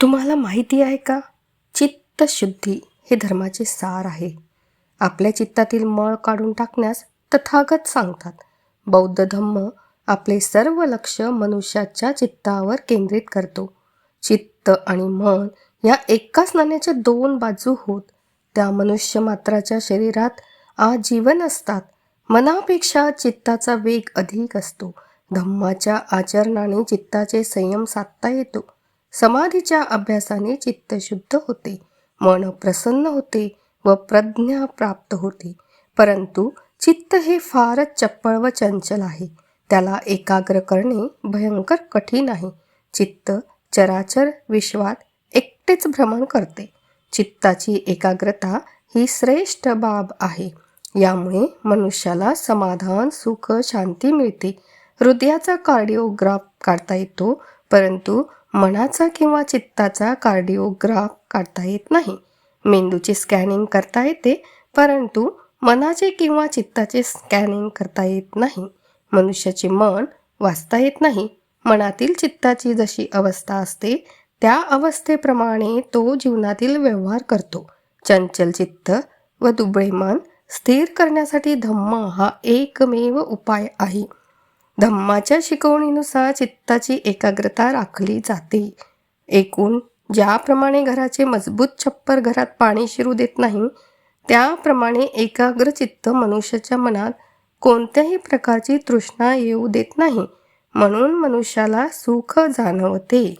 तुम्हाला माहिती आहे का? चित्तशुद्धी हे धर्माचे सार आहे. आपल्या चित्तातील मळ काढून टाकण्यास तथागत सांगतात. बौद्ध धम्म आपले सर्व लक्ष मनुष्याच्या चित्तावर केंद्रित करतो. चित्त आणि मन या एकाच नाण्याच्या दोन बाजू होत. त्या मनुष्य मात्राच्या शरीरात आजीवन असतात. मनापेक्षा चित्ताचा वेग अधिक असतो. धम्माच्या आचरणाने चित्ताचे संयम साधता येतो. समाधीच्या अभ्यासाने चित्त शुद्ध होते. मन प्रसन्न होते व प्रज्ञा प्राप्त होते. परंतु चित्त हे फारच चप्पळ व चंचल आहे. त्याला एकाग्र करणे भयंकर कठीण आहे. चित्त चराचर विश्वात एकटेच भ्रमण करते. चित्ताची एकाग्रता ही श्रेष्ठ बाब आहे. यामुळे मनुष्याला समाधान सुख शांती मिळते. हृदयाचा कार्डिओग्राफ काढता येतो परंतु मनाचा किंवा चित्ताचा कार्डिओग्राफ काढता येत नाही. मेंदूचे स्कॅनिंग करता येते परंतु मनाचे किंवा चित्ताचे स्कॅनिंग करता येत नाही. मनुष्याचे मन वाचता येत नाही. मनातील चित्ताची जशी अवस्था असते त्या अवस्थेप्रमाणे तो जीवनातील व्यवहार करतो. चंचल चित्त व दुबळे मन स्थिर करण्यासाठी धम्म हा एकमेव उपाय आहे. धम्माच्या शिकवणीनुसार चित्ताची एकाग्रता राखली जाते. एकूण ज्याप्रमाणे घराचे मजबूत छप्पर घरात पाणी शिरू देत नाही त्याप्रमाणे एकाग्र चित्त मनुष्याच्या मनात कोणत्याही प्रकारची तृष्णा येऊ देत नाही म्हणून मनुष्याला सुख जाणवते.